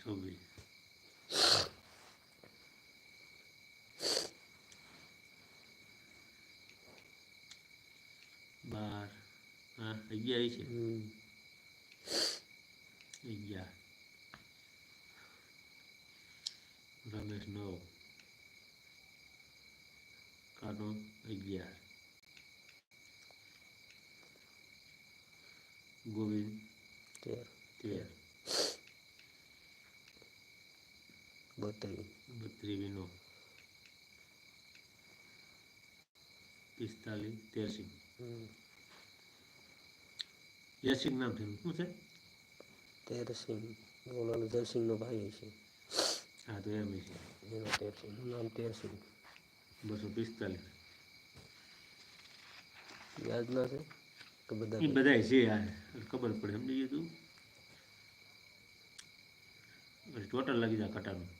છવ્વીસ બાર. હા અગિયાર છે. હમ. અગિયાર. રમેશ નવ. કાનો અગિયાર. ગોવિંદ તેર તેર બત્રીસ બત્રીસનો પિસ્તાલીસ તેરસી એસી નામ થયું. શું છે? તેરસિંહ ઓલાનો જયસિંહનો ભાઈ છે હા તો એમ છે એનો તેરસિંહનું નામ તેરસિંહ બસો પિસ્તાલીસ. યાદ ના છે? કે બધા છે યાર ખબર પડે સમજી તું? ટોટલ લાગી જાય કટાનું.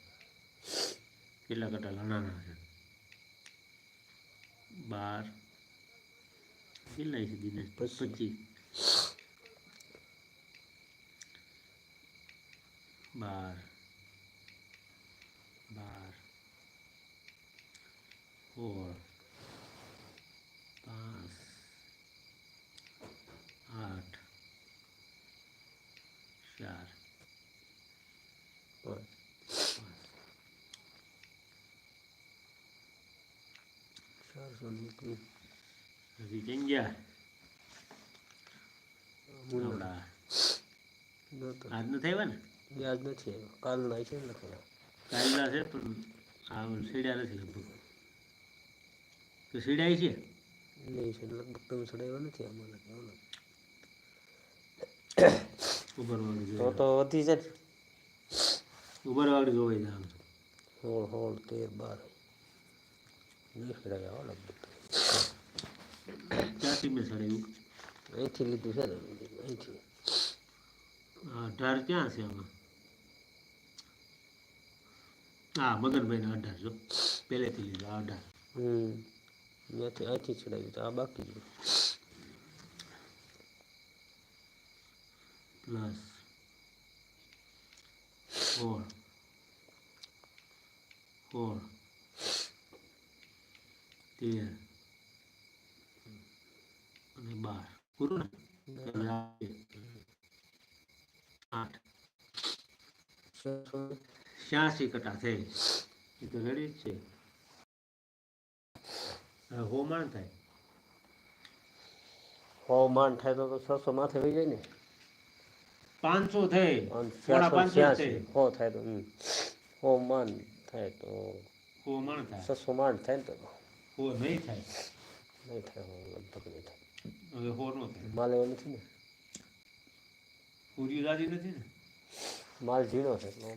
કેટલા કટા નાના છે. બાર. કેટલા છે દિનેશ. પચીસ. બાર. બાર. સોળ. ચારસો નીકળી હજી આવડા નહોતો આજ નથી આવ્યા. ને યાદ નથી આવ્યો કાલના છે ને કાલના છે પણ આ સીડ્યા નથી લગભગ. તો સીડાય છે? નહીં છે લગભગ તમે નથી તો તો વધી જાય. ઉપર વાળી જોવાઈ જાય હોળ હોળ તેર બાર. નહીં ચડાવ્યા હો લગભગ ક્યાંથી મેં સડાયું અહીંથી લીધું છે ને અહીંથી. હા અઢાર ક્યાં છે આમાં? હા મગનભાઈને અઢાર જો. પહેલેથી લીધો આ અઢાર. હમ અહીંથી અહીંથી ચડાવ્યું તો આ બાકી જો પ્લસ. સોળ સોળ તેર અને બાર પૂરું ને આઠ છ્યાસી કટા થઈ એ તો રેડી જ છે હવે હો માણ થાય હોમાન થાય તો છસો માથે વહી જાય ને પાંચસો થઈ પાંચસો હો થાય તો હોમાન માન થાય તો હો માણ થાય. છસો માણ થાય ને તો. હો નહીં થાય. નહીં થાય હો લગભગ નહીં થાય. હવે હો નો થાય. માલ એવો નથી ને? પૂરી રાજી નથી ને? માલ ઝીણો છે થાય.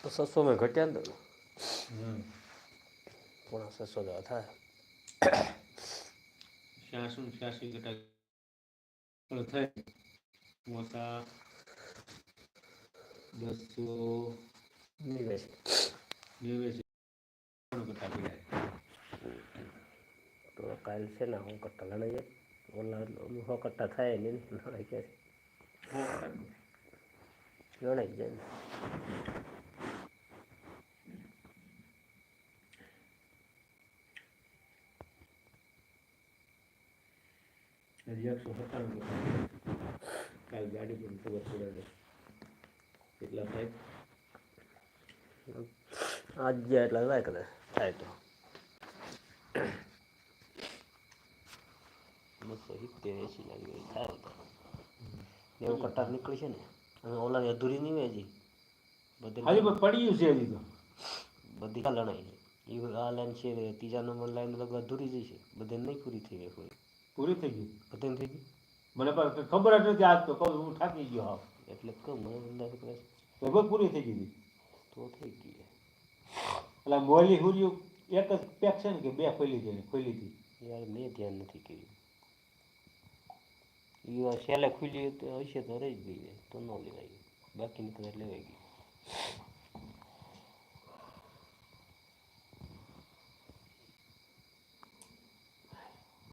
તો સસો મેં ઘટ્યા ને પોણા છસો જેવા થાય. છ્યાસી કટા પણ થઈ મોટા. બસો નહીં તો કાલ છે ને હું કટ્ટા લડાઈ જાય ઓલા સો કટ્ટા થાય ને લડાઈ કે હો લડાઈ જાય ને હજી એકસો સત્તાણું કાલ ગાડી પણ ખબર પડે છે કેટલા થાય આજ ગયા એટલે થાય કદાચ. થાય તો. બસો સિત્તેર એસી લાગી થાય તો. એવું કટાર નીકળી છે ને. અને ઓલા અધૂરી નહીં હોય હજી. બધી પડ્યું છે હજી તો. બધી કા લણાઈ છે. એ આ લાઈન છે ત્રીજા નંબર લાઈન લગભગ અધૂરી જ છે. બધે નહીં પૂરી થઈ ગઈ કોઈ. પૂરી થઈ ગઈ? બધે થઈ ગઈ? મને પણ ખબર જ નથી આજ તો. કહું હું થાકી ગયો. હાવ એટલે કહું મને લગભગ પૂરી થઈ ગઈ હતી. તો થઈ ગઈ. એટલે મોલી હુરિયું, એક જ પેક છે ને કે બે ખોલી છે ખોલી હતી યાર મેં ધ્યાન નથી કર્યું. એ છેલ્લે ખુલી હશે તો રહી જ ગઈ. તો ન લેવાય. બાકી કદાચ લેવાઈ ગઈ.